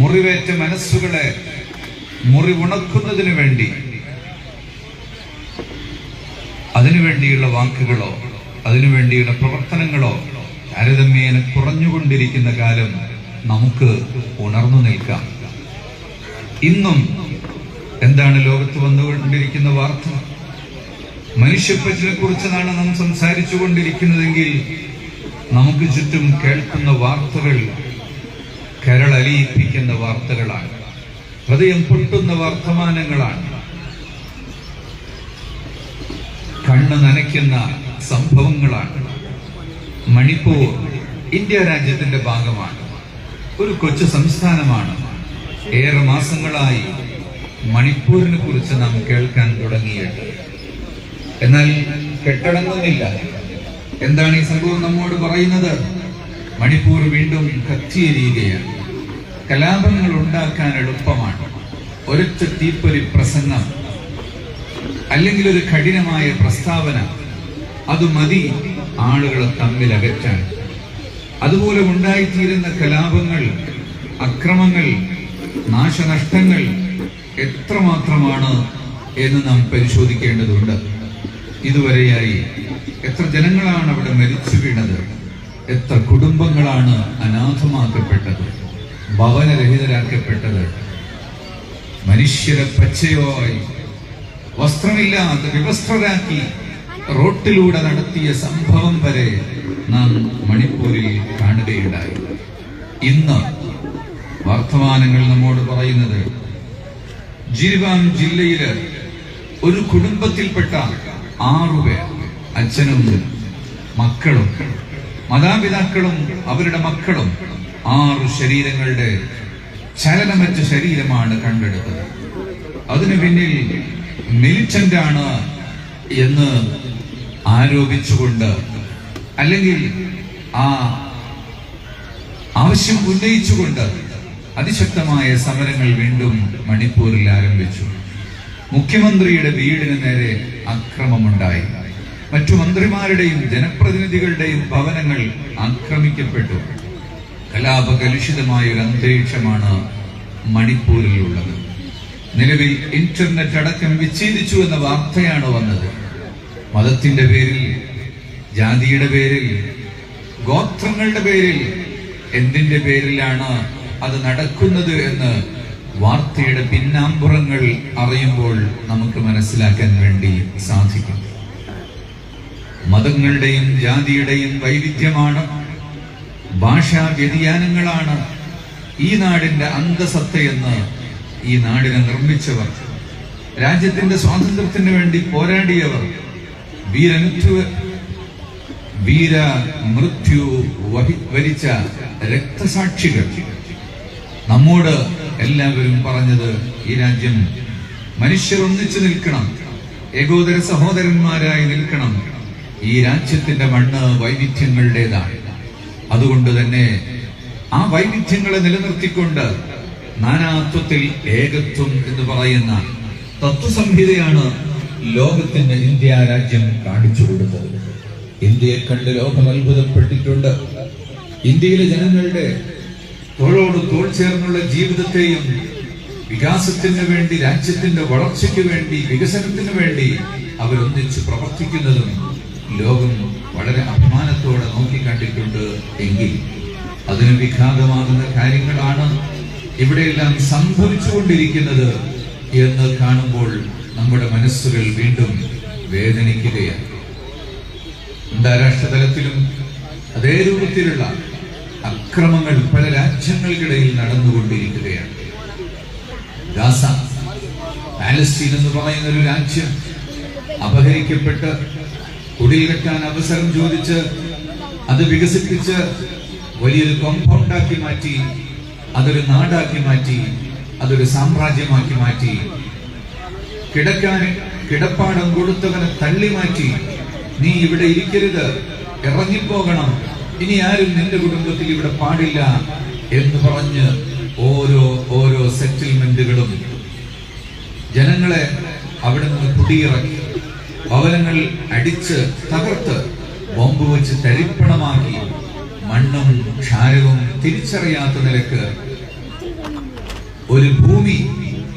മുറിവേറ്റ മനസ്സുകളെ മുറിവുണക്കുന്നതിനു വേണ്ടി. അതിനുവേണ്ടിയുള്ള വാക്കുകളോ അതിനുവേണ്ടിയുള്ള പ്രവർത്തനങ്ങളോ താരതമ്യേന കുറഞ്ഞുകൊണ്ടിരിക്കുന്ന കാലം നമുക്ക് ഉണർന്നു നിൽക്കാം. ഇന്നും എന്താണ് ലോകത്ത് വന്നുകൊണ്ടിരിക്കുന്ന വാർത്ത? മനുഷ്യപ്പറ്റിനെ കുറിച്ചാണ് നാം സംസാരിച്ചു കൊണ്ടിരിക്കുന്നതെങ്കിൽ നമുക്ക് ചുറ്റും കേൾക്കുന്ന വാർത്തകൾ കരളലിയിപ്പിക്കുന്ന വാർത്തകളാണ്. ഹൃദയം പൊട്ടുന്ന വർത്തമാനങ്ങളാണ്. കണ്ണ് നനയ്ക്കുന്ന സംഭവങ്ങളാണ്. മണിപ്പൂർ ഇന്ത്യ രാജ്യത്തിന്റെ ഭാഗമാണ്. ഒരു കൊച്ചു സംസ്ഥാനമാണ്. ഏറെ മാസങ്ങളായി മണിപ്പൂരിനെ കുറിച്ച് നാം കേൾക്കാൻ തുടങ്ങിയിട്ട്. എന്നാൽ കെട്ടടങ്ങുന്നില്ല. എന്താണ് ഈ സംഭവം നമ്മോട് പറയുന്നത്? മണിപ്പൂർ വീണ്ടും കത്തിയെരിയുകയാണ് കലാപങ്ങൾ ഉണ്ടാക്കാൻ എളുപ്പമാണ്. ഒരൊറ്റ തീപ്പൊരി പ്രസംഗം അല്ലെങ്കിൽ ഒരു കഠിനമായ പ്രസ്താവന അത് മതി ആളുകളെ തമ്മിൽ അകറ്റാൻ. അതുപോലെ ഉണ്ടായിത്തീരുന്ന കലാപങ്ങൾ അക്രമങ്ങൾ നാശനഷ്ടങ്ങൾ എത്രമാത്രമാണ് എന്ന് നാം പരിശോധിക്കേണ്ടതുണ്ട്. ഇതുവരെയായി എത്ര ജനങ്ങളാണ് അവിടെ മരിച്ചു വീണത്? എത്ര കുടുംബങ്ങളാണ് അനാഥമാക്കപ്പെട്ടത്? ഭവനരഹിതരാക്കപ്പെട്ടത് മനുഷ്യരെ പച്ചയോയി വസ്ത്രമില്ലാതെ വിവസ്ത്രരാക്കി റോട്ടിലൂടെ നടത്തിയ സംഭവം വരെ നാം മണിപ്പൂരിൽ കാണുകയുണ്ടായി. ഇന്ന് വർത്തമാനങ്ങൾ നമ്മോട് പറയുന്നത് ജിരിബാം ജില്ലയിൽ ഒരു കുടുംബത്തിൽപ്പെട്ട ആറുപേർ അച്ഛനും മക്കളും മാതാപിതാക്കളും അവരുടെ മക്കളും ആറു ശരീരങ്ങളുടെ ചലനമറ്റ ശരീരമാണ് കണ്ടെടുത്തത്. അതിനു പിന്നിൽ മിലിച്ചന്റാണ് എന്ന് ആരോപിച്ചുകൊണ്ട് അല്ലെങ്കിൽ ആ ആവശ്യം ഉന്നയിച്ചുകൊണ്ട് അതിശക്തമായ സമരങ്ങൾ വീണ്ടും മണിപ്പൂരിൽ ആരംഭിച്ചു. മുഖ്യമന്ത്രിയുടെ വീടിന് നേരെ അക്രമമുണ്ടായി. മറ്റു മന്ത്രിമാരുടെയും ജനപ്രതിനിധികളുടെയും ഭവനങ്ങൾ ആക്രമിക്കപ്പെട്ടു. കലാപകലുഷിതമായ ഒരു അന്തരീക്ഷമാണ് മണിപ്പൂരിലുള്ളത്. നിലവിൽ ഇന്റർനെറ്റ് അടക്കം വിച്ഛേദിച്ചു എന്ന വാർത്തയാണ് വന്നത്. മതത്തിന്റെ പേരിൽ ജാതിയുടെ പേരിൽ ഗോത്രങ്ങളുടെ പേരിൽ എന്തിന്റെ പേരിലാണ് അത് നടക്കുന്നത് എന്ന് വാർത്തയുടെ പിന്നാമ്പുറങ്ങൾ അറിയുമ്പോൾ നമുക്ക് മനസ്സിലാക്കാൻ വേണ്ടി സാധിക്കും. മതങ്ങളുടെയും ജാതിയുടെയും വൈവിധ്യമാണ് ഭാഷാ വ്യതിയാനങ്ങളാണ് ഈ നാടിന്റെ അന്തസത്തയെന്ന് ഈ നാടിനെ നിർമ്മിച്ചവർ. രാജ്യത്തിന്റെ സ്വാതന്ത്ര്യത്തിന് വേണ്ടി പോരാടിയവർ. വീരമൃത്യു വീര മൃത്യു വരിച്ച രക്തസാക്ഷികൾ. നമ്മോട് എല്ലാവരും പറഞ്ഞത് ഈ രാജ്യം മനുഷ്യർ ഒന്നിച്ചു നിൽക്കണം ഏകോദര സഹോദരന്മാരായി നിൽക്കണം. ഈ രാജ്യത്തിന്റെ മണ്ണ് വൈവിധ്യങ്ങളുടേതാണ്. അതുകൊണ്ട് തന്നെ ആ വൈവിധ്യങ്ങളെ നിലനിർത്തിക്കൊണ്ട് നാനാത്വത്തിൽ ഏകത്വം എന്ന് പറയുന്ന തത്വസംഹിതയാണ് ലോകത്തിന് ഇന്ത്യ രാജ്യം കാണിച്ചു കൊടുത്തത് ഇന്ത്യയെ കണ്ട് ലോകം അത്ഭുതപ്പെട്ടിട്ടുണ്ട്. ഇന്ത്യയിലെ ജനങ്ങളുടെ തോളോട് തോൾ ചേർന്നുള്ള ജീവിതത്തെയും വികാസത്തിന് വേണ്ടി രാജ്യത്തിന്റെ വളർച്ചയ്ക്ക് വേണ്ടി വികസനത്തിന് വേണ്ടി അവരൊന്നിച്ച് പ്രവർത്തിക്കുന്നതും ലോകം വളരെ അഭിമാനത്തോടെ നോക്കിക്കണ്ടിട്ടുണ്ട് എങ്കിൽ അതിന് വിഘാതമാകുന്ന കാര്യങ്ങളാണ് ഇവിടെയെല്ലാം സംഭവിച്ചുകൊണ്ടിരിക്കുന്നത് എന്ന് കാണുമ്പോൾ നമ്മുടെ മനസ്സുകൾ വീണ്ടും വേദനിക്കുകയാണ്. അന്താരാഷ്ട്ര തലത്തിലും അതേ രൂപത്തിലുള്ള അക്രമങ്ങൾ പല രാജ്യങ്ങൾക്കിടയിൽ നടന്നുകൊണ്ടിരിക്കുകയാണ്. ഗാസ പാലസ്തീൻ എന്ന് പറയുന്ന ഒരു രാജ്യം അപഹരിക്കപ്പെട്ട് കുടിൽ കെട്ടാൻ അവസരം ചോദിച്ച് അത് വികസിപ്പിച്ച് വലിയൊരു കോമ്പൗണ്ടാക്കി മാറ്റി അതൊരു നാടാക്കി മാറ്റി അതൊരു സാമ്രാജ്യമാക്കി മാറ്റി കിടക്കാൻ കിടപ്പാടം കൊടുത്തവനെ തള്ളി മാറ്റി നീ ഇവിടെ ഇരിക്കരുത് ഇറങ്ങിപ്പോകണം ഇനി ആരും നിന്റെ കുടുംബത്തിൽ ഇവിടെ പാടില്ല എന്ന് പറഞ്ഞ് ഓരോ ഓരോ സെറ്റിൽമെന്റുകളും ജനങ്ങളെ അവിടെ നിന്ന് കുടിയിറക്കി. ഭവനങ്ങൾ അടിച്ച് തകർത്ത് ബോംബ് വെച്ച് തരിപ്പണമാക്കി മണ്ണും ക്ഷാരവും തിരിച്ചറിയാത്ത നിലയ്ക്ക് ഒരു ഭൂമി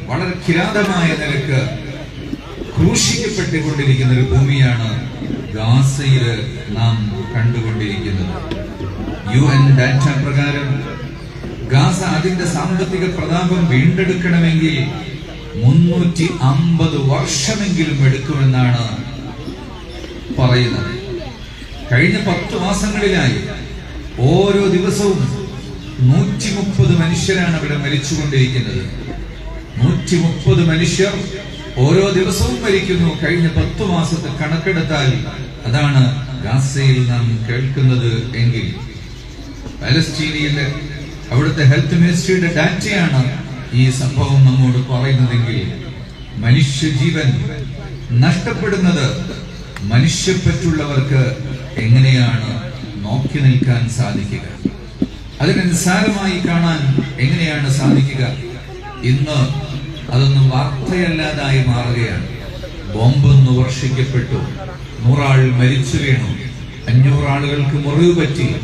വളരെ കിരാതമായ നിലയ്ക്ക് ക്രൂശിക്കപ്പെട്ടുകൊണ്ടിരിക്കുന്ന ഒരു ഭൂമിയാണ് ഗാസയിൽ നാം കണ്ടുകൊണ്ടിരിക്കുന്നത്. യു എൻ ഡാറ്റ പ്രകാരം ഗാസ അതിന്റെ സാമ്പത്തിക പ്രതാപം വീണ്ടെടുക്കണമെങ്കിൽ മുന്നൂറ്റി അമ്പത് വർഷമെങ്കിലും എടുക്കുമെന്നാണ് പറയുന്നത്. കഴിഞ്ഞ പത്ത് മാസങ്ങളിലായി ഓരോ ദിവസവും നൂറ്റി മുപ്പത് മനുഷ്യരാണ് ഇവിടെ മരിച്ചുകൊണ്ടിരിക്കുന്നത്. നൂറ്റി മുപ്പത് മനുഷ്യർ ഓരോ ദിവസവും മരിക്കുന്നു. കഴിഞ്ഞ പത്ത് മാസത്തെ കണക്കെടുത്താൽ അതാണ് ഗാസയിൽ നാം കേൾക്കുന്നത് എങ്കിൽ. പാലസ്റ്റീനിയിലെ അവിടുത്തെ ഹെൽത്ത് മിനിസ്ട്രിയുടെ ഡാറ്റയാണ് ഈ സംഭവം നമ്മോട് പറയുന്നതെങ്കിൽ മനുഷ്യജീവൻ നഷ്ടപ്പെടുന്നത് മനുഷ്യപ്പറ്റുള്ളവർക്ക് എങ്ങനെയാണ് നോക്കി നിൽക്കാൻ സാധിക്കുക? അതിനനുസാരമായി കാണാൻ എങ്ങനെയാണ് സാധിക്കുക? ഇന്ന് അതൊന്നും വാർത്തയല്ലാതായി മാറുകയാണ്. ബോംബൊന്ന് വർഷിക്കപ്പെട്ടു. നൂറാൾ മരിച്ചു വീണു. അഞ്ഞൂറാളുകൾക്ക് മുറിവ് പറ്റി.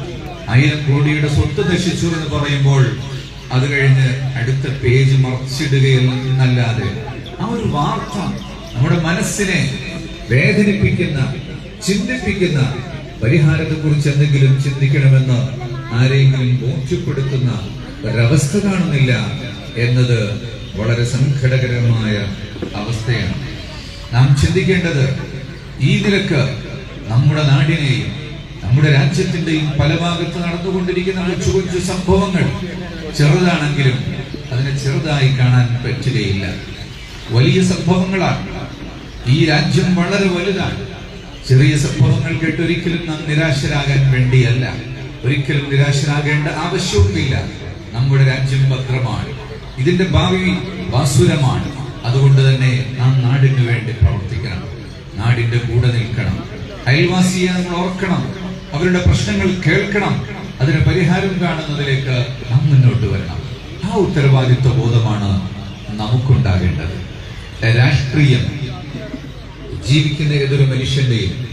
ആയിരം കോടിയുടെ സ്വത്ത് നശിച്ചു എന്ന് പറയുമ്പോൾ അത് കഴിഞ്ഞ് അടുത്ത പേജ് മറച്ചിടുകയെന്നല്ലാതെ ആ ഒരു വാർത്ത നമ്മുടെ മനസ്സിനെ വേദനിപ്പിക്കുന്ന ചിന്തിപ്പിക്കുന്ന പരിഹാരത്തെ കുറിച്ച് എന്തെങ്കിലും ചിന്തിക്കണമെന്ന് ആരെങ്കിലും ബോധ്യപ്പെടുത്തുന്ന ഒരവസ്ഥ കാണുന്നില്ല എന്നത് വളരെ സങ്കടകരമായ അവസ്ഥയാണ്. നാം ചിന്തിക്കേണ്ടത് ഈ നിലയ്ക്ക് നമ്മുടെ നാടിനെയും നമ്മുടെ രാജ്യത്തിന്റെയും പല ഭാഗത്ത് നടന്നുകൊണ്ടിരിക്കുന്ന കൊച്ചു കൊച്ചു സംഭവങ്ങൾ ചെറുതാണെങ്കിലും അതിനെ ചെറുതായി കാണാൻ പറ്റുകയില്ല വലിയ സംഭവങ്ങളാണ്. ഈ രാജ്യം വളരെ വലുതാണ്. ചെറിയ സംഭവങ്ങൾ കേട്ട് ഒരിക്കലും നാം നിരാശരാകാൻ വേണ്ടിയല്ല. ഒരിക്കലും നിരാശരാകേണ്ട ആവശ്യവുമില്ല നമ്മുടെ രാജ്യം ഭദ്രമാണ്. ഇതിന്റെ ഭാവി വാസുരമാണ് അതുകൊണ്ട് തന്നെ നാം നാടിനു വേണ്ടി പ്രവർത്തിക്കണം. നാടിന്റെ കൂടെ നിൽക്കണം. അയൽവാസിയെ നമ്മൾ ഓർക്കണം. അവരുടെ പ്രശ്നങ്ങൾ കേൾക്കണം. അതിന് പരിഹാരം കാണുന്നതിലേക്ക് നാം മുന്നോട്ട് വരണം. ആ ഉത്തരവാദിത്വ ബോധമാണ് നമുക്കുണ്ടാകേണ്ടത്. രാഷ്ട്രീയം ജീവിക്കുന്ന ഏതൊരു മനുഷ്യന്റെയും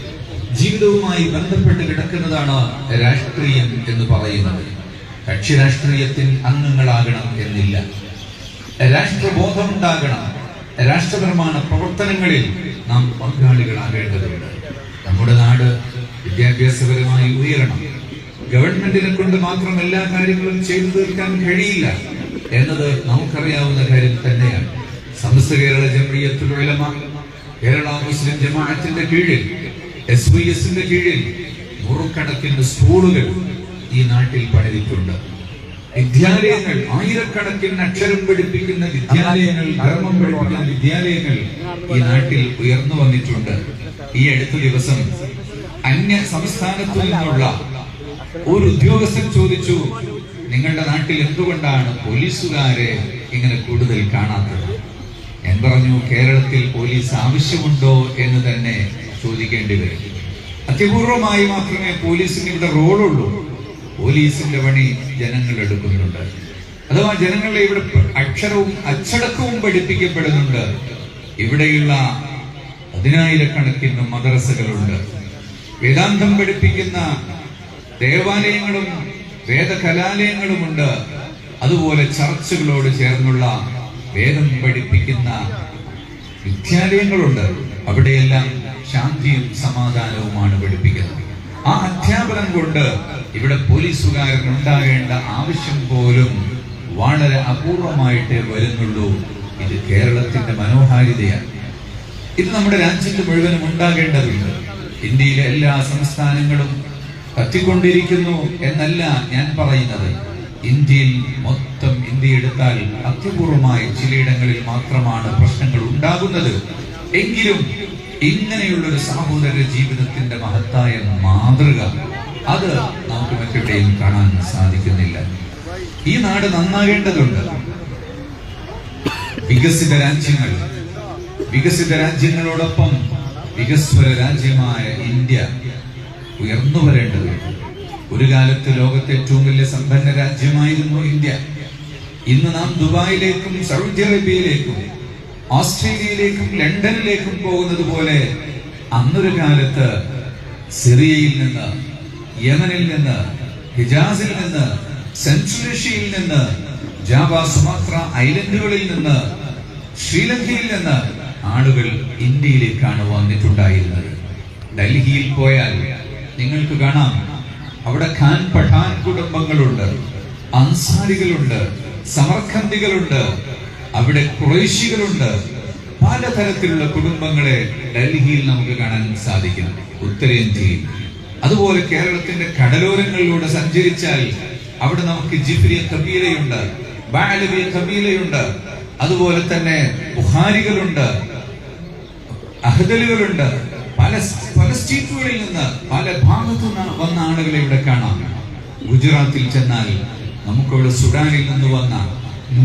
ജീവിതവുമായി ബന്ധപ്പെട്ട് കിടക്കുന്നതാണ് രാഷ്ട്രീയം എന്ന് പറയുന്നത്. കക്ഷി രാഷ്ട്രീയത്തിൽ അംഗങ്ങളാകണം എന്നില്ല. രാഷ്ട്രബോധമുണ്ടാകണം. രാഷ്ട്രനിർമ്മാണ പ്രവർത്തനങ്ങളിൽ നാം പങ്കാളികളാകേണ്ടതുണ്ട്. വിദ്യാഭ്യാസപരമായി ഉയരണം. ഗവൺമെന്റിനെ കൊണ്ട് മാത്രം എല്ലാ കാര്യങ്ങളും ചെയ്തു തീർക്കാൻ കഴിയില്ല എന്നത് നമുക്കറിയാവുന്ന കാര്യം തന്നെയാണ്. സമസ്ത കേരള ജമീയത്തുൽ ഉലമ കേരള മുസ്ലിം ജമാഅത്തിന്റെ കീഴിൽ എസ് വി എസിന്റെ കീഴിൽ നൂറുകണക്കിന് സ്കൂളുകൾ ഈ നാട്ടിൽ പണിതിട്ടുണ്ട്. വിദ്യാലയങ്ങൾ ആയിരക്കണക്കിന് അക്ഷരം പഠിപ്പിക്കുന്ന വിദ്യാലയങ്ങൾ ധർമ്മം പഠിപ്പിക്കുന്ന വിദ്യാലയങ്ങൾ ഈ നാട്ടിൽ ഉയർന്നു വന്നിട്ടുണ്ട്. ഈ അടുത്ത ദിവസം അന്യ സംസ്ഥാനത്തു നിന്നുള്ള ഒരു ഉദ്യോഗസ്ഥൻ ചോദിച്ചു നിങ്ങളുടെ നാട്ടിൽ എന്തുകൊണ്ടാണ് പോലീസുകാരെ ഇങ്ങനെ കൂടുതൽ കാണാത്തത്? ഞാൻ പറഞ്ഞു കേരളത്തിൽ പോലീസ് ആവശ്യമുണ്ടോ എന്ന് തന്നെ ചോദിക്കേണ്ടി വരും. അത്യപൂർവമായി മാത്രമേ പോലീസിന് ഇവിടെ റോളുള്ളൂ. പോലീസിന്റെ പണി ജനങ്ങൾ എടുക്കുന്നുണ്ട്. അഥവാ ജനങ്ങളെ ഇവിടെ അക്ഷരവും അച്ചടക്കവും പഠിപ്പിക്കപ്പെടുന്നുണ്ട്. ഇവിടെയുള്ള പതിനായിരക്കണക്കിന് മദ്രസകളുണ്ട്. വേദാന്തം പഠിപ്പിക്കുന്ന ദേവാലയങ്ങളും വേദകലാലയങ്ങളുമുണ്ട്. അതുപോലെ ചർച്ചുകളോട് ചേർന്നുള്ള വേദം പഠിപ്പിക്കുന്ന വിദ്യാലയങ്ങളുണ്ട്. അവിടെയെല്ലാം ശാന്തിയും സമാധാനവുമാണ് പഠിപ്പിക്കുന്നത്. ആ അധ്യാപനം കൊണ്ട് ഇവിടെ പോലീസുകാരൻ ഉണ്ടാകേണ്ട ആവശ്യം പോലും വളരെ അപൂർവമായിട്ടേ വരുന്നുള്ളൂ. ഇത് കേരളത്തിന്റെ മനോഹാരിതയാണ്. ഇത് നമ്മുടെ രാജ്യത്ത് മുഴുവനും ഉണ്ടാകേണ്ടതുണ്ട്. ഇന്ത്യയിലെ എല്ലാ സംസ്ഥാനങ്ങളും കത്തിക്കൊണ്ടിരിക്കുന്നു എന്നല്ല ഞാൻ പറയുന്നത്. ഇന്ത്യയിൽ മൊത്തം ഇന്ത്യ എടുത്താൽ അത്യപൂർവമായി ചിലയിടങ്ങളിൽ മാത്രമാണ് പ്രശ്നങ്ങൾ ഉണ്ടാകുന്നത്. എങ്കിലും ഇങ്ങനെയുള്ള ഒരു സാഹോദര ജീവിതത്തിന്റെ മഹത്തായ മാതൃക അത് നമുക്ക് മറ്റെവിടെയും കാണാൻ സാധിക്കുന്നില്ല. ഈ നാട് നന്നാകേണ്ടതുണ്ട്. വികസിത രാജ്യങ്ങൾ വികസിത രാജ്യങ്ങളോടൊപ്പം വികസ്വര രാജ്യമായ ഇന്ത്യ ഉയർന്നു വരേണ്ടത് ഒരു കാലത്ത് ലോകത്തെ ഏറ്റവും വലിയ സമ്പന്ന രാജ്യമായിരുന്നു ഇന്ത്യ. ഇന്ന് നാം ദുബായിലേക്കും സൗദി അറേബ്യയിലേക്കും ഓസ്ട്രേലിയയിലേക്കും ലണ്ടനിലേക്കും പോകുന്നത് പോലെ അന്നൊരു കാലത്ത് സിറിയയിൽ നിന്ന് യമനിൽ നിന്ന് ഹിജാസിൽ നിന്ന് സെൻട്രൽ ഏഷ്യയിൽ നിന്ന് ജാവ സുമാത്ര ഐലൻഡുകളിൽ നിന്ന് ശ്രീലങ്കയിൽ നിന്ന് ആളുകൾ ഇന്ത്യയിലേക്കാണ് വന്നിട്ടുണ്ടായിരുന്നത്. ഡൽഹിയിൽ പോയാൽ നിങ്ങൾക്ക് കാണാം അവിടെ ഖാൻ പഠാൻ കുടുംബങ്ങളുണ്ട് അൻസാരികളുണ്ട് സമർഖന്ദികളുണ്ട് അവിടെ കുറേശികളുണ്ട്. പലതരത്തിലുള്ള കുടുംബങ്ങളെ ഡൽഹിയിൽ നമുക്ക് കാണാൻ സാധിക്കും. ഉത്തരേന്ത്യയിൽ. അതുപോലെ കേരളത്തിന്റെ കടലോരങ്ങളിലൂടെ സഞ്ചരിച്ചാൽ അവിടെ നമുക്ക് ജിഫ്രിയ കബീലയുണ്ട് ബാലവിയ കബീലയുണ്ട് അതുപോലെ തന്നെ ബുഹാരികളുണ്ട് അഹദലുകളുണ്ട് പല പല സ്റ്റേറ്റുകളിൽ നിന്ന് പല ഭാഗത്തു നിന്ന് വന്ന ആളുകളെ ഇവിടെ കാണാം. ഗുജറാത്തിൽ ചെന്നാൽ നമുക്കിവിടെ സുഡാനിൽ നിന്ന് വന്ന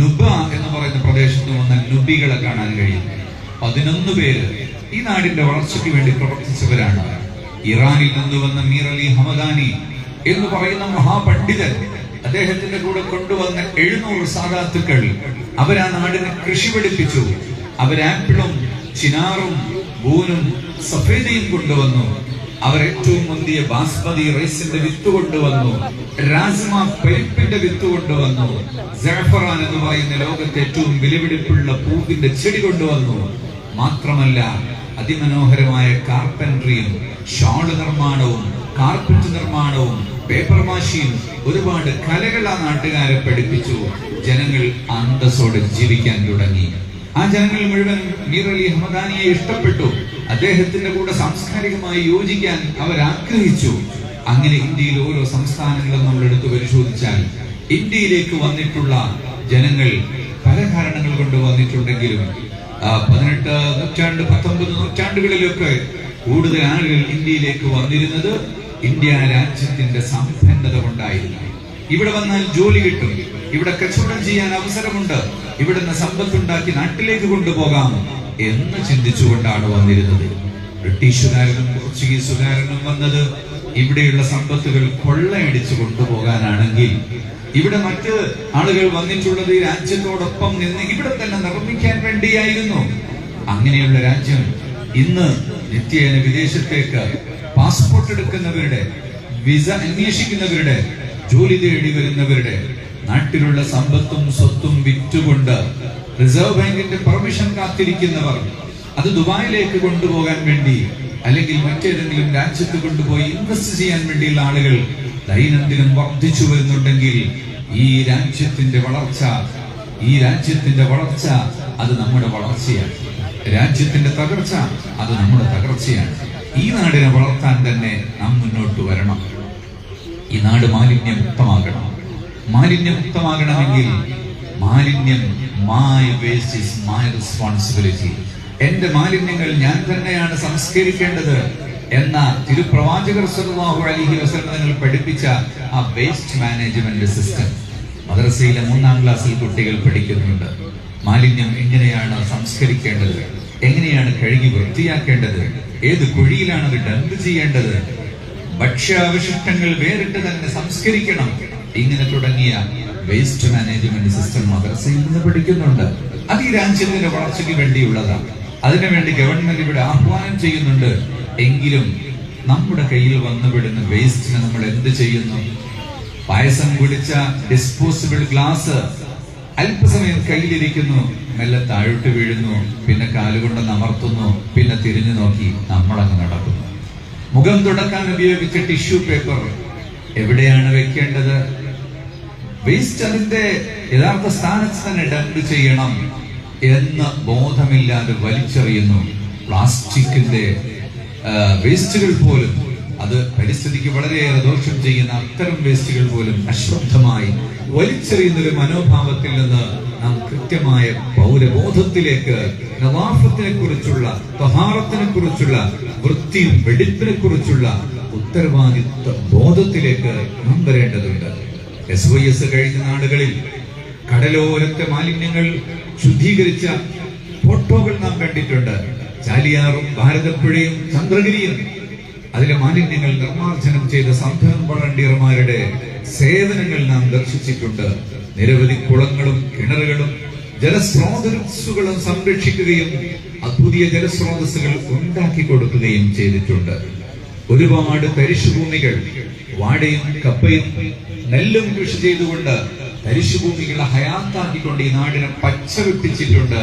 നുബ എന്ന് പറയുന്ന പ്രദേശത്ത് വന്ന നുബികളെ കാണാൻ കഴിയും. പതിനൊന്ന് പേര് ഈ നാടിന്റെ വളർച്ചയ്ക്ക് വേണ്ടി പ്രവർത്തിച്ചവരാണ്. ഇറാനിൽ നിന്ന് വന്ന മീർ അലി ഹമദാനി എന്ന് പറയുന്ന മഹാപണ്ഡിതൻ അദ്ദേഹത്തിന്റെ കൂടെ കൊണ്ടുവന്ന എഴുന്നൂറ് സാധാത്തുക്കൾ അവരാ നാടിന് കൃഷി പഠിപ്പിച്ചു. അവരാപ്പിളും ചിനാറും ബൂനും സഫേദയും കൊണ്ടുവന്നു. അവർ ഏറ്റവും മുന്തിയ ബാസ്മതി റൈസിന്റെ വിത്ത് കൊണ്ടുവന്നു. രാജ്മ പരിപ്പിന്റെ വിത്ത് കൊണ്ടുവന്നു. ജാഫറാൻ എന്ന് പറയുന്ന ലോകത്തെ ഏറ്റവും വിലപിടിപ്പുള്ള പൂവിന്റെ ചെടി കൊണ്ടുവന്നു. മാത്രമല്ല അതിമനോഹരമായ കാർപ്പൻട്രിയും ഷാൾ നിർമ്മാണവും കാർപ്പറ്റ് നിർമ്മാണവും പേപ്പർ മാഷിയും ഒരുപാട് കലകൾ ആ നാട്ടുകാരെ പഠിപ്പിച്ചു. ജനങ്ങൾ അന്തസ്സോടെ ജീവിക്കാൻ തുടങ്ങി. ആ ജനങ്ങൾ മുഴുവൻ മീർ അലി ഹമദാനിയെ ഇഷ്ടപ്പെട്ടു. അദ്ദേഹത്തിന്റെ കൂടെ സാംസ്കാരികമായി യോജിക്കാൻ അവർ ആഗ്രഹിച്ചു അങ്ങനെ ഇന്ത്യയിൽ ഓരോ സംസ്ഥാനങ്ങളും നമ്മൾ എടുത്തു പരിശോധിച്ചാൽ ഇന്ത്യയിലേക്ക് വന്നിട്ടുള്ള ജനങ്ങൾ പല കാരണങ്ങൾ കൊണ്ട് വന്നിട്ടുണ്ടെങ്കിലും പതിനെട്ട് നൂറ്റാണ്ട് പത്തൊമ്പത് നൂറ്റാണ്ടുകളിലൊക്കെ കൂടുതൽ ആളുകൾ ഇന്ത്യയിലേക്ക് വന്നിരുന്നത് ഇന്ത്യ രാജ്യത്തിന്റെ സമ്പന്നത കൊണ്ടായിരുന്നു ഇവിടെ വന്നാൽ ജോലി കിട്ടും. ഇവിടെ കച്ചവടം ചെയ്യാൻ അവസരമുണ്ട്. ഇവിടുന്ന് സമ്പത്തുണ്ടാക്കി നാട്ടിലേക്ക് കൊണ്ടുപോകാം എന്ന് ചിന്തിച്ചുകൊണ്ടാണ് വന്നിരുന്നത്. ബ്രിട്ടീഷുകാരനും പോർച്ചുഗീസുകാരനും വന്നത് ഇവിടെയുള്ള സമ്പത്തുകൾ കൊള്ളയടിച്ചു കൊണ്ടുപോകാനാണെങ്കിൽ ഇവിടെ മറ്റ് ആളുകൾ വന്നിട്ടുള്ളത് രാജ്യത്തോടൊപ്പം നിന്ന് ഇവിടെ തന്നെ നിർമ്മിക്കാൻ വേണ്ടിയായിരുന്നു. അങ്ങനെയുള്ള രാജ്യം ഇന്ന് നിത്യേന വിദേശത്തേക്ക് പാസ്പോർട്ട് എടുക്കുന്നവരുടെ വിസ അന്വേഷിക്കുന്നവരുടെ ജോലി തേടി വരുന്നവരുടെ നാട്ടിലുള്ള സമ്പത്തും സ്വത്തും വിറ്റുകൊണ്ട് റിസർവ് ബാങ്കിന്റെ പെർമിഷൻ കാത്തിരിക്കുന്നവർ അത് ദുബായിലേക്ക് കൊണ്ടുപോകാൻ വേണ്ടി അല്ലെങ്കിൽ മറ്റേതെങ്കിലും രാജ്യത്ത് കൊണ്ടുപോയി ഇൻവെസ്റ്റ് ചെയ്യാൻ വേണ്ടിയുള്ള ആളുകൾ ദൈനംദിനം വർദ്ധിച്ചു വരുന്നുണ്ടെങ്കിൽ ഈ രാജ്യത്തിന്റെ വളർച്ച ഈ രാജ്യത്തിന്റെ വളർച്ച അത് നമ്മുടെ വളർച്ചയാണ്. രാജ്യത്തിന്റെ തകർച്ച അത് നമ്മുടെ തകർച്ചയാണ്. ഈ നാടിനെ വളർത്താൻ തന്നെ നാം മുന്നോട്ട് വരണം. ഈ നാട് മാലിന്യമുക്തമാകണം മാലിന്യമുക്തമാകണമെങ്കിൽ മാലിന്യം my waste is my responsibility എന്റെ മാലിന്യങ്ങൾ ഞാൻ തന്നെയാണ് സംസ്കരിക്കേണ്ടത് എന്ന തിരുപ്രവാചകർ വസല്ലം നിങ്ങൾ പഠിപ്പിച്ച ആ വേസ്റ്റ് മാനേജ്മെന്റ് സിസ്റ്റം മദ്രസയിലെ മൂന്നാം ക്ലാസ്സിൽ കുട്ടികൾ പഠിക്കുന്നുണ്ട്. മാലിന്യം എങ്ങനെയാണ് സംസ്കരിക്കേണ്ടത്? എങ്ങനെയാണ് കഴുകി വൃത്തിയാക്കേണ്ടത്? ഏത് കുഴിയിലാണ് അത് ഡംപ് ചെയ്യേണ്ടത്? ഭക്ഷ്യാവശിഷ്ടങ്ങൾ വേറിട്ട് തന്നെ സംസ്കരിക്കണം. ഇങ്ങനെ തുടങ്ങിയ വേസ്റ്റ് മാനേജ്മെന്റ് സിസ്റ്റം മദ്രസയിൽ നിന്ന് പഠിക്കുന്നുണ്ട്. അത് ഈ രാജ്യത്തിന്റെ വളർച്ചയ്ക്ക് വേണ്ടിയുള്ളതാണ്. അതിനുവേണ്ടി ഗവൺമെന്റ് ഇവിടെ ആഹ്വാനം ചെയ്യുന്നുണ്ട്. എങ്കിലും നമ്മുടെ കയ്യിൽ വന്നുവിടുന്ന വേസ്റ്റിനെ നമ്മൾ എന്ത് ചെയ്യുന്നു? പായസം കുടിച്ച ഡിസ്പോസിബിൾ ഗ്ലാസ് അല്പസമയം കയ്യിലിരിക്കുന്നു. മെല്ലെ താഴോട്ട് വീഴുന്നു. പിന്നെ കാലുകൊണ്ട് നമർത്തുന്നു. പിന്നെ തിരിഞ്ഞു നോക്കി നമ്മളങ്ങ് നടക്കുന്നു. മുഖം തുടക്കാൻ ഉപയോഗിച്ച ടിഷ്യൂ പേപ്പർ എവിടെയാണ് വെക്കേണ്ടത്? വേസ്റ്റ് അതിന്റെ യഥാർത്ഥ സ്ഥാനത്ത് തന്നെ ഡംപ് ചെയ്യണം എന്ന് ബോധമില്ലാതെ വലിച്ചെറിയുന്നു പ്ലാസ്റ്റിക്കിന്റെ വേസ്റ്റുകൾ പോലും. അത് പരിസ്ഥിതിക്ക് വളരെയേറെ ദോഷം ചെയ്യുന്ന അത്തരം വേസ്റ്റുകൾ പോലും അശ്രദ്ധമായി വലിച്ചെറിയുന്ന ഒരു മനോഭാവത്തിൽ നിന്ന് നാം കൃത്യമായ പൗരബോധത്തിലേക്ക് നവാഫത്തിനെ കുറിച്ചുള്ള തഹാറത്തിനെ കുറിച്ചുള്ള വൃത്തിയും വെടിപ്പിനെ കുറിച്ചുള്ള ഉത്തരവാദിത്വ ബോധത്തിലേക്ക് നാം വരേണ്ടതുണ്ട്. എസ് വൈ എസ് കഴിഞ്ഞ നാടുകളിൽ കടലോരത്തെ മാലിന്യങ്ങൾ ശുദ്ധീകരിച്ച ഫോട്ടോകൾ നാം കണ്ടിട്ടുണ്ട്. ചാലിയാറും ഭാരതപ്പുഴയും ചന്ദ്രഗിരിയും അതിലെ മാലിന്യങ്ങൾ നിർമ്മാർജനം ചെയ്ത സംഘം വളണ്ടിയർമാരുടെ സേവനങ്ങൾ നാം ദർശിച്ചിട്ടുണ്ട്. നിരവധി കുളങ്ങളും കിണറുകളും ജലസ്രോതസ്സുകളും സംരക്ഷിക്കുകയും പുതിയ ജലസ്രോതസ്സുകൾ ഉണ്ടാക്കി കൊടുക്കുകയും ചെയ്തിട്ടുണ്ട്. ഒരുപാട് തരിശുഭൂമികൾ വാഴയും കപ്പയും നെല്ലും കൃഷി ചെയ്തുകൊണ്ട് തരിശുഭൂമികളെ ഹയാത്താക്കിക്കൊണ്ട് ഈ നാടിനെ പച്ചവിപ്പിച്ചിട്ടുണ്ട്.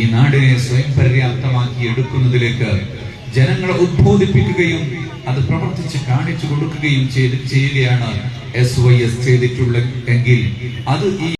ഈ നാടിനെ സ്വയം പര്യാപ്തമാക്കി എടുക്കുന്നതിലേക്ക് ജനങ്ങളെ ഉദ്ബോധിപ്പിക്കുകയും അത് പ്രവർത്തിച്ച് കാണിച്ചു കൊടുക്കുകയും ചെയ്ത് ചെയ്യുകയാണ് എസ് വൈ എസ് ചെയ്തിട്ടുള്ള എങ്കിൽ അത് ഈ